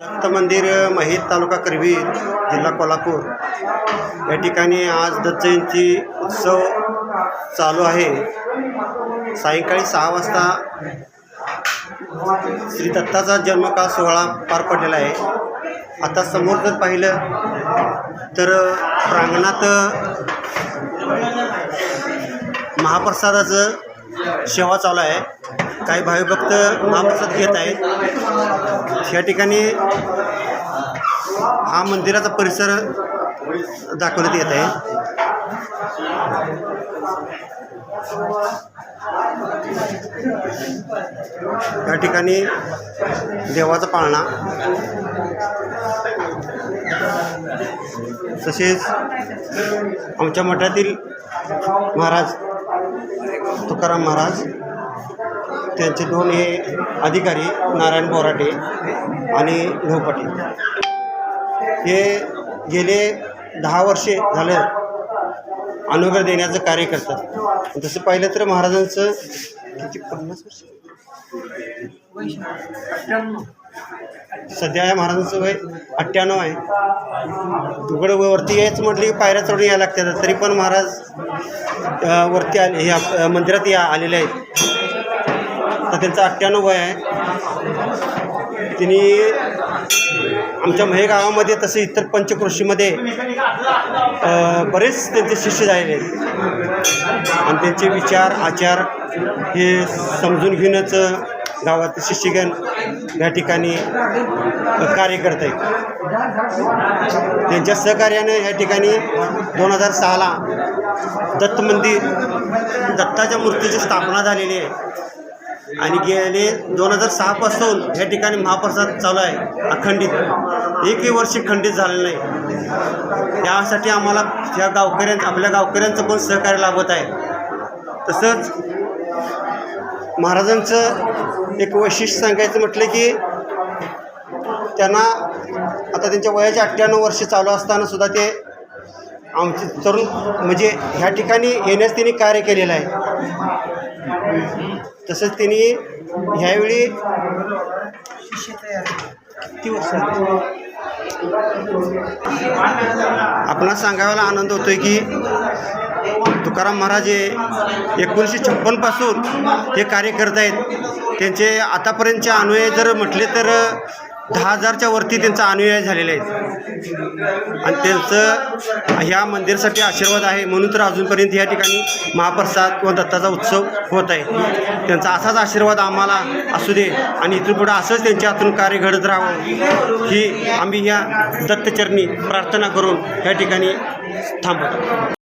दत्त मंदिर महित तालुका करवीर जिल्हा कोल्हापूर. या ठिकाणी आज दत्त जयंती उत्सव चालू आहे. सायंकाळी सहा वाजता श्री दत्ताचा जन्मकाळ सोहळा पार पडलेला आहे. आता समोर जर पाहिलं तर प्रांगणात महाप्रसादाचं सेवा चालू आहे. काही भाविभक्त महाप्रसाद घेत आहेत. या ठिकाणी हा मंदिराचा परिसर दाखवण्यात येत आहे. या ठिकाणी देवाचा पाळणा. तसेच आमच्या मठातील महाराज तुकाराम महाराज त्यांचे दोन हे अधिकारी नारायण बोराटे आणि नवपाटी हे गेले दहा वर्षे झालं अनुग्रह देण्याचं कार्य करतात. तसं पाहिलं तर महाराजांचं किती पन्नास वर्ष? सध्या या महाराजांचं वय अठ्ठ्याण्णव आहे. उघडं वरती यायच म्हटलं की पायऱ्या चढून यायला लागतात. तरी पण महाराज वरती आले हे मंदिरात या आलेले आहेत. आता त्यांचं अठ्ठ्याण्णव वय आहे. तिने आमच्या महे गावामध्ये तसे इतर पंचकृषीमध्ये बरेच त्यांचे शिष्य झालेले आहेत. आणि त्यांचे विचार आचार हे समजून घेऊनच गावातील शिष्यगण या ठिकाणी कार्य करत आहेत. त्यांच्या सहकार्यानं या ठिकाणी दोन हजार सहाला दत्त मंदिर दत्ताच्या मूर्तीची स्थापना झालेली आहे. आणि गेले दोन हजार सहापासून या ठिकाणी महाप्रसाद चालू आहे अखंडित. एकही वर्ष खंडित झालं नाही. त्यासाठी आम्हाला या गावकऱ्यांचं आपल्या गावकऱ्यांचं पण सहकार्य लाभत आहे. तसंच महाराजांचं एक वैशिष्ट्य सांगायचं म्हटलं की त्यांना आता त्यांच्या वयाचे अठ्ठ्याण्णव वर्ष चालू असताना सुद्धा ते आमचे तरुण म्हणजे ह्या ठिकाणी येण्यास त्यांनी कार्य केलेलं आहे. तसंच त्यांनी ह्यावेळी किती वर्ष आपणास सांगायला आनंद होतोय की तुकाराम महाराज हे एकोणीसशे छप्पनपासून हे कार्य करत आहेत त्यांचे आतापर्यंतचे अनुयायी जर म्हटले तर दहा हजारच्या वरती त्यांचा अनुयायी झालेले आहेत. आणि त्यांचं ह्या मंदिरासाठी आशीर्वाद आहे म्हणून तर अजूनपर्यंत या ठिकाणी महाप्रसाद किंवा दत्ताचा उत्सव होत आहे. त्यांचा असाच आशीर्वाद आम्हाला असू दे आणि इथून पुढं असंच त्यांच्या हातून कार्य घडत राहावं. ही आम्ही या दत्तचरणी प्रार्थना करून या ठिकाणी थांबतो